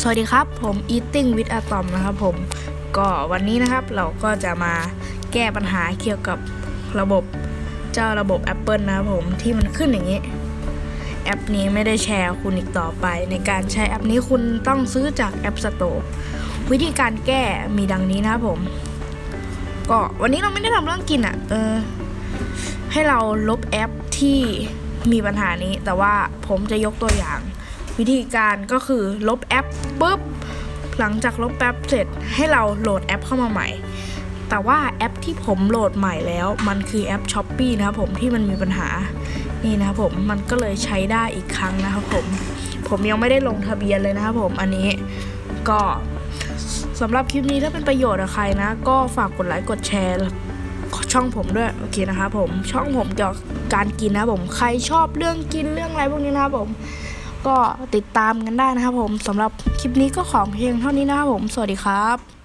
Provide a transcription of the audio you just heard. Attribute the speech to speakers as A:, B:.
A: สวัสดีครับผม Eating with Atom นะครับผม ก็วันนี้นะครับเราก็จะมาแก้ปัญหาเกี่ยวกับระบบเจ้าระบบ Apple นะครับผมที่มันขึ้นอย่างนี้ แอปนี้ไม่ได้แชร์คุณอีกต่อไป ในการใช้แอปนี้คุณต้องซื้อจาก App Store วิธีการแก้มีดังนี้นะครับผม ก็วันนี้เราไม่ได้ทำเรื่องกินอะ่ะ เออ ให้เราลบแอปที่มีปัญหานี้ แต่ว่าผมจะยกตัวอย่าง วิธีการก็คือลบแอปปุ๊บหลังจากลบแอปเสร็จให้เราโหลดแอปเข้ามาใหม่ แต่ว่าแอปที่ผมโหลดใหม่แล้ว มันคือแอป s h อ p e e นะครับผมที่มันมีปัญหานี่นะครับผมมันก็เลยใช้ได้อีกครั้งนะครับผมผมยังไม่ได้ลงทะเบียนเลยนะครับผมอันนี้ก็สำหรับคลิปนี้ถ้าเป็นประโยชน์กับใครนะ ก็ฝากกดไลค์กดแชร์ช่องผมด้วย โอเคนะครับผมช่องผมเกี่ยวกับการกินนะครับผมใครชอบเรื่องกินเรื่องอะไรพวกนี้นะครับผม ก็ติดตามกันได้นะครับผมสำหรับคลิปนี้ก็ของเพียงเท่านี้นะครับผม สวัสดีครับ